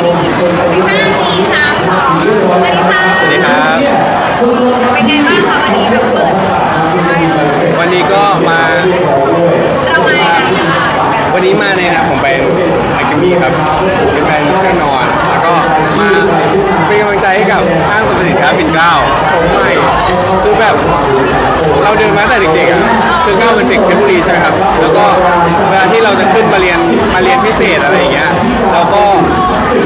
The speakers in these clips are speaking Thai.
ห้าสี่สามสองสวัสดีค่ะสวัสดีครับ เป็นไงบ้างคะวันนี้แบบเปิดวันนี้ก็มา เรามาในงานค่ะวันนี้มาในนะผมเป็นอากิมี่ครับเป็นแบรนด์เครื่องนอน ก็มาเป็นกำลังใจให้กับห้างสรรพสินค้าปิ่นเกล้าชมใหม่คือแบบเราเดินมาตั้งแต่เด็กๆอะคือเก้าเป็นเด็กเพชรบุรีใช่ไหมครับ แล้วก็เวลาที่เราจะขึ้นมาเรียนมาเรียนพิเศษอะไรอย่างเงี้ยเราก็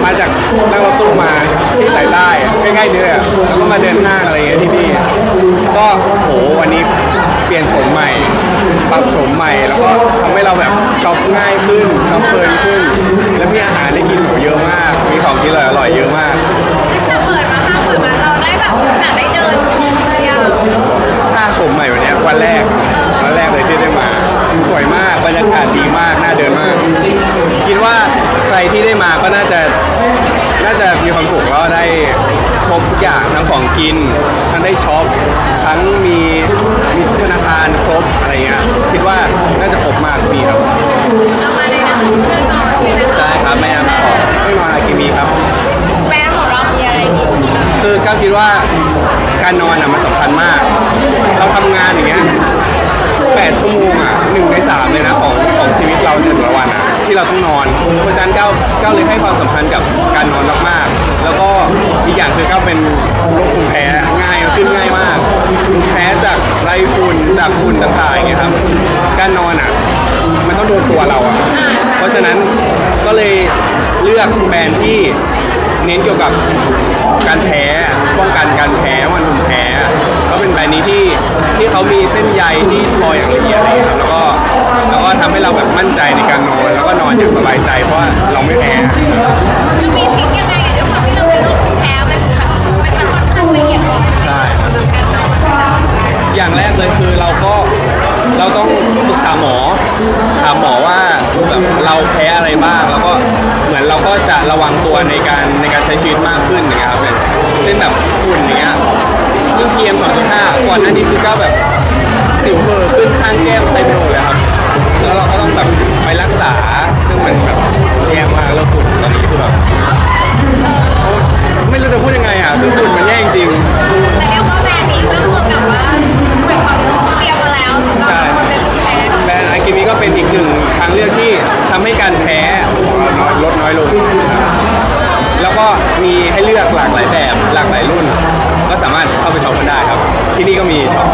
มาจากนั่งรถตู้มาที่สายใต้อะใกล้ๆเนี่ยแล้วก็มาเดินห้างอะไรอย่างเงี้ยที่นี่ก็โหวันนี้เปลี่ยนโฉมใหม่ ปรับโฉมใหม่ แล้วก็ทำให้เราแบบช็อปง่ายขึ้นช็อปเพลินขึ้น แล้วมีอาหารให้กินโหเยอะมาก มีของกินอร่อยๆเยอะมาก ตั้งแต่เปิดมาค่ะเปิดมาเราได้แบบโอกาสได้เดินชมเลยอะถ้าชมใหม่วันเนี้ยวันแรกวันแรกเลยที่ได้มา สวยมากบรรยากาศดีมากน่าเดินมาก คิดว่าใครที่ได้มาก็น่าจะน่าจะมีความสุขแล้วก็ได้คร บทุกอย่างทั้งของกิน ทั้งได้ช็อปทั้งมีมีธนาคารครบอะไรเงี้ยคิดว่าน่าจะครบมากดีครับเรามาในนามของเพื่อนนอนใช่ไหมคะใช่ครับแม่น้ำของไม่นอนอากิมีครับแบรนด์ของเรามีอะไรดีคือก้าวคิดว่าการนอนอะมันสำคัญมาก เราทำงานอย่างเงี้ยแปดชั่วโมงอะหนึ่งในสามเลยนะของของชีวิตเราในแต่ละวันอะ ที่เราต้องนอน เพราะฉะนั้นก้าวก้าวเลยให้ความสำคัญกับการนอนมากๆ แล้วก็อีกอย่างคือก้าวเป็นโรคภูมิแพ้ง่ายขึ้นง่ายมากภูมิแพ้จากไรฝุ่นจากฝุ่นต่างๆอย่างเงี้ยครับ การนอนอะมันต้องโดนตัวเราอะเพราะฉะนั้นก็เลยเลือกแบรนด์ที่เน้นเกี่ยวกับการแพ้ ป้องกันการแพ้วันภูมิแพ้ก็เป็นแบรนด์นี้ที่ที่เขามีเส้นใยที่ทออย่างละเอียดเลยครับแล้วก็แล้วก็ทำให้เราแบบมั่นใจในการนอน แล้วก็นอนอย่างสบายใจเพราะว่าเราไม่แพ้ มันมีทริคยังไงด้วยความที่เราเป็นโรคภูมิแพ้มันแบบมันจะค่อนข้างละเอียดอ่อนใช่สำหรับการนอน อย่างแรกเลยคือเราก็ เราต้องปรึกษาหมอถามหมอว่าแบบเราแพ้อะไรบ้าง แล้วก็เหมือนเราก็จะระวังตัวในการในการใช้ชีวิตมากขึ้นอย่างเงี้ยครับอย่างเช่นแบบฝุ่นอย่างเงี้ยยิ่ง PM 2.5ก่อนหน้านี้คือก็แบบสิวเหอขึ้นข้างแก้มเต็มไปหมดเลยครับ แล้วเราก็ต้องแบบไปรักษา ซึ่งมันแบบแย่มากแล้วฝุ่นตอนนี้คือแบบไม่รู้จะพูดยังไงอะคือฝุ่นมันแย่จริง แต่เรียกว่าแบรนนี้ก็คือแบบว่า นด์อากิมิก็เป็นอีกหนึ่งทางเลือกที่ทำให้การแพ้ของเราน้อยลดน้อยลงครับแล้วก็มีให้เลือกหลากหลายแบบหลากหลายรุ่น ก็สามารถเข้าไปช็อปกันได้ครับ ที่นี่ก็มีช็อป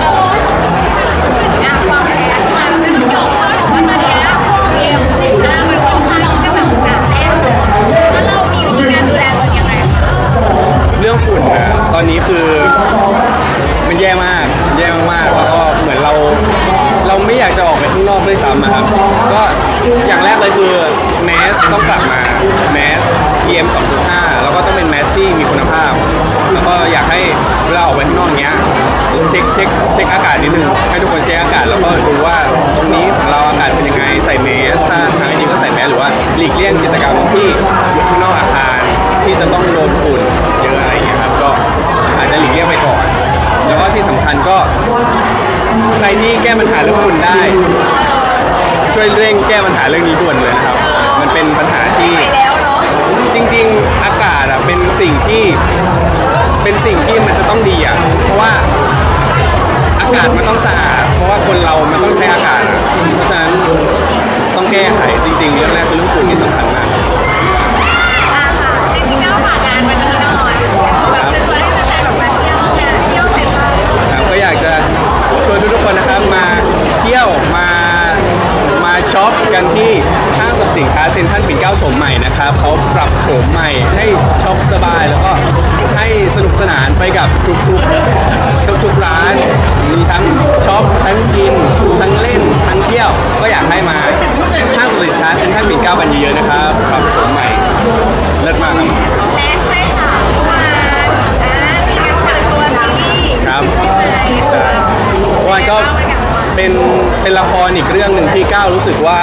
แมสต้องกลับมาแมส PM 2.5 แล้วก็ต้องเป็นแมสที่มีคุณภาพ แล้วก็อยากให้เวลาออกไปข้างนอกเงี้ยเช็คเช็คเช็คอากาศนิดนึงให้ทุกคนเช็คอากาศแล้วก็ดูว่าตรงนี้ของเราอากาศเป็นยังไงใส่แมสถ้าทางไอ้นี้ก็ใส่แมสหรือว่าหลีกเลี่ยงกิจกรรมที่อยู่ข้างนอกอาคารที่จะต้องโดนฝุ่นเยอะอะไรอย่างเงี้ยครับก็อาจจะหลีกเลี่ยงไปก่อน แล้วก็ที่สำคัญก็ใครที่แก้ปัญหาเรื่องฝุ่นได้ ช่วยเร่งแก้ปัญหาเรื่องนี้ด่วนเลยนะครับ มันเป็นปัญหาที่ไปแล้วเนาะจริง ๆ อากาศอะเป็นสิ่งที่เป็นสิ่งที่มันจะต้องดีอะเพราะว่าอากาศมันต้องสะอาด เพราะว่าคนเรามันต้องใช้อากาศอะเพราะฉะนั้นต้องแก้ไขจริงๆเรื่องแรกคือเรื่องฝุ่นนี่สำคัญมาก ไปกับทุกๆทุกๆร้าน มีทั้งช็อปทั้งกิน ทั้งเล่น ทั้งเที่ยว ก็อยากให้มาห้างสรรพสินค้าเซ็นทรัลปิ่นเกล้ากันเยอะๆนะครับปรับโฉมใหม่เลิศมากครับ และใช่ค่ะเมื่อวานอ่ามีการเปิดตัวซีรีส์ครับใช่ค่ะวันก็เป็นเป็นละครอีกเรื่องหนึ่งที่ก้าวรู้สึกว่า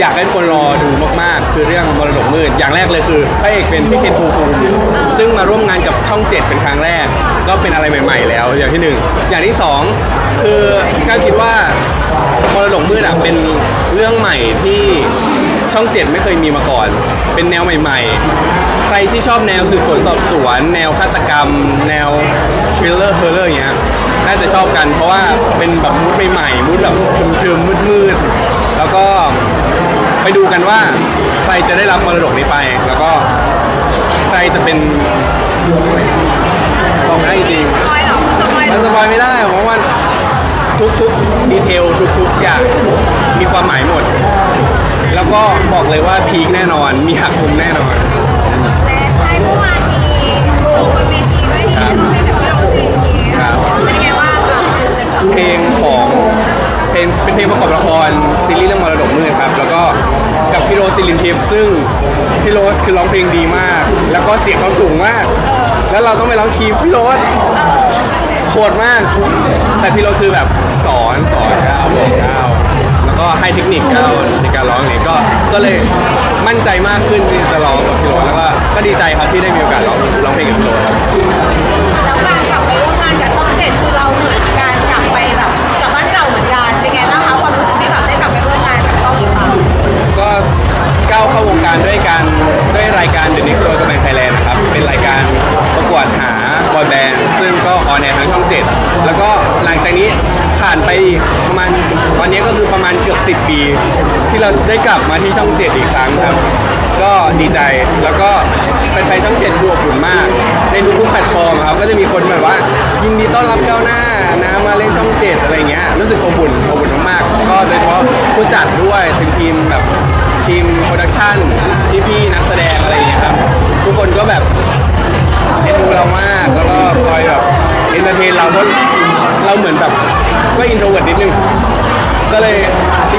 อยากให้คนรอดูมากๆ คือเรื่องมรดกมืดอย่างแรกเลยคือพระเอกเป็นพี่เคนภูมิภูมิซึ่งมาร่วมงานกับช่อง7เป็นครั้งแรก ก็เป็นอะไรใหม่ ๆ แล้ว อย่างที่หนึ่งอย่างที่สองคือก้าวคิดว่ามรดกมืดอะเป็นเรื่องใหม่ที่ช่องเจ็ดไม่เคยมีมาก่อน เป็นแนวใหม่ ๆ ใครที่ชอบแนวสืบสวนสอบสวน แนวฆาตกรรม แนวทริลเลอร์เฮอร์เรอร์อย่างเงี้ยน่าจะชอบกันเพราะว่าเป็นแบบมูดใหม่ๆมูดแบบทึมๆมืดๆแล้วก็ ไปดูกันว่าใครจะได้รับมรดกนี้ไป แล้วก็ใครจะเป็นบอกไม่ได้จริงสปอยเหรอสปอยมันสปอยไม่ได้เพราะว่าทุกๆดีเทลทุกๆอย่างมีความหมายหมด แล้วก็บอกเลยว่าพีคแน่นอน มีหักมุมแน่นอน และใช่เมื่อวานมีโชว์บนเวทีด้วยที่เราเป็นกับพี่โรซี่ครับ เป็นยังไงบ้างคะเพลงของ เพลงเป็นเพลงประกอบละครซีรีส์เรื่องมรดกมืดครับ แล้วก็กับพี่โรสซิลินทิพย์ซึ่งพี่โรสคือร้องเพลงดีมาก แล้วก็เสียงเขาสูงมาก แล้วเราต้องไปร้องคีย์พี่โรสโคตรมาก แต่พี่โรสคือแบบสอนสอนก้าวบอกก้าวแล้วก็ให้เทคนิคก้าวในการร้องเนี่ยก็ก็เลยมั่นใจมากขึ้นที่จะร้องกับพี่โรสแล้วก็ก็ดีใจครับที่ได้มีโอกาสร้องร้องเพลงกับพี่โรสครับ แล้วการกลับไปร่วมงานกับช่องเจ็ดคือเราเหมือนายการ The Next World Band Thailand นะครับ เป็นรายการประกวดหาบอยแบนด์ซึ่งก็ออนแอร์ทางช่อง 7 แล้วก็หลังจากนี้ผ่านไปประมาณวันนี้ก็คือประมาณเกือบ 10 ปี ที่เราได้กลับมาที่ช่อง 7 อีกครั้งครับ ก็ดีใจแล้วก็แฟนๆช่อง7ดูอบอุ่นมาก ในทุกๆแพลตฟอร์มครับก็จะมีคนแบบว่ายินดีต้อนรับก้าวหน้านะมาเล่นช่อง 7 อะไรเงี้ยรู้สึกอบอุ่นอบอุ่นมากๆก็โดยเฉพาะผู้จัดด้วยถึงทีมแบบทีมโปรดักชั่นพี่ๆ เอนเตอร์เทนเราเพราะเราเหมือนแบบก็อินโทรเวิร์ดนิดนึง ก็เลย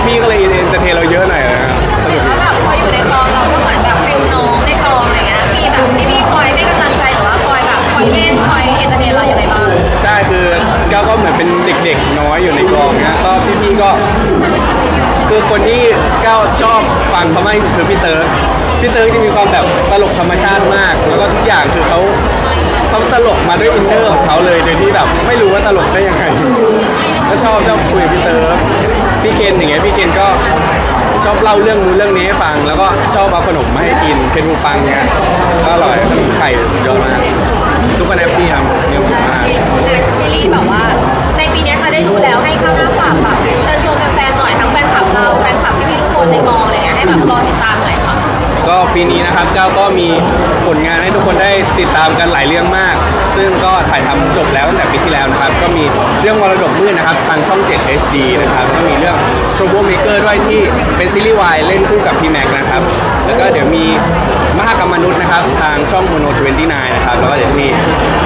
พี่ๆก็เลยเอนเตอร์เทนเราเยอะหน่อยนะครับสนุกแล้ดีวแบบพออยู่ในกองเราก็เหมือนแบบฟิลน้องในกองอะไรเงี้ย มีแบบพี่ๆคอยให้กำลังใจหรือว่าคอยแบบคอยเล่นคอยเอนเตอร์เทนเราอย่างไรบ้าง ใช่คือก้าวก็เหมือนเป็นเด็กๆน้อยอยู่ในกองเนี้ยก็พี่ๆก็ คือคนที่ก้าวชอบฟังเขามากที่สุดคือพี่เติร์กพี่เติร์กจะมีความแบบตลกธรรมชาติมาก แล้วก็ทุกอย่างคือ เขาเขาตลกมาด้วยอินเนอร์ของเขาเลยโดยที่แบบไม่รู้ว่าตลกได้ยังไงก็ชอบชอบคุยกับพี่เติร์กพี่เคนอย่างเงี้ยพี่เคนก็ชอบเล่าเรื่องนู้นเรื่องนี้ให้ฟัง แล้วก็ชอบเอาขนมมาให้กินเคนฟูปังเงี้ยก็อร่อยขนมไข่สุดยอดมากทุกคนแฮปปี้ครับมีความสุขมากงานซีรีส์แบบว่า ในปีนี้จะได้ดูแล้วให้ข้าวหน้าฝากแบบเชิญชวนแฟนๆหน่อยทั้งแฟนคลับเราแฟนคลับพี่ๆทุกคนในกองอะไรเงี้ยให้แบบรอติดตามหน่อยค่ะก็ปีนี้นะครับก้าวก็มีผลงานให้ทุกคนได้ติดตามกันหลายเรื่องมาก ซึ่งก็ถ่ายทำจบแล้วตั้งแต่ปีที่แล้วนะครับ ก็มีเรื่องมรดกมืดนะครับ ทางช่อง 7 HD นะครับ ก็มีเรื่อง Trouble Maker ด้วยที่เป็นซีรีส์วายเล่นคู่กับพี่แม็กนะครับ แล้วก็เดี๋ยวมีมหากรรมมนุษย์นะครับ ทางช่อง Mono 29นะครับ แล้วก็เดี๋ยวจะมี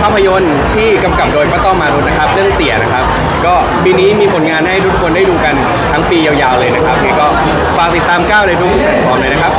ภาพยนตร์ที่กำกับโดยป้าต้อมมารุตนะครับ เรื่องเตี่ยนะครับ ก็ปีนี้มีผลงานให้ทุกคนได้ดูกันทั้งปียาวๆเลยนะครับยังไงก็ฝากติดตามก้าวในทุกแพลตฟอร์มเลยนะครับ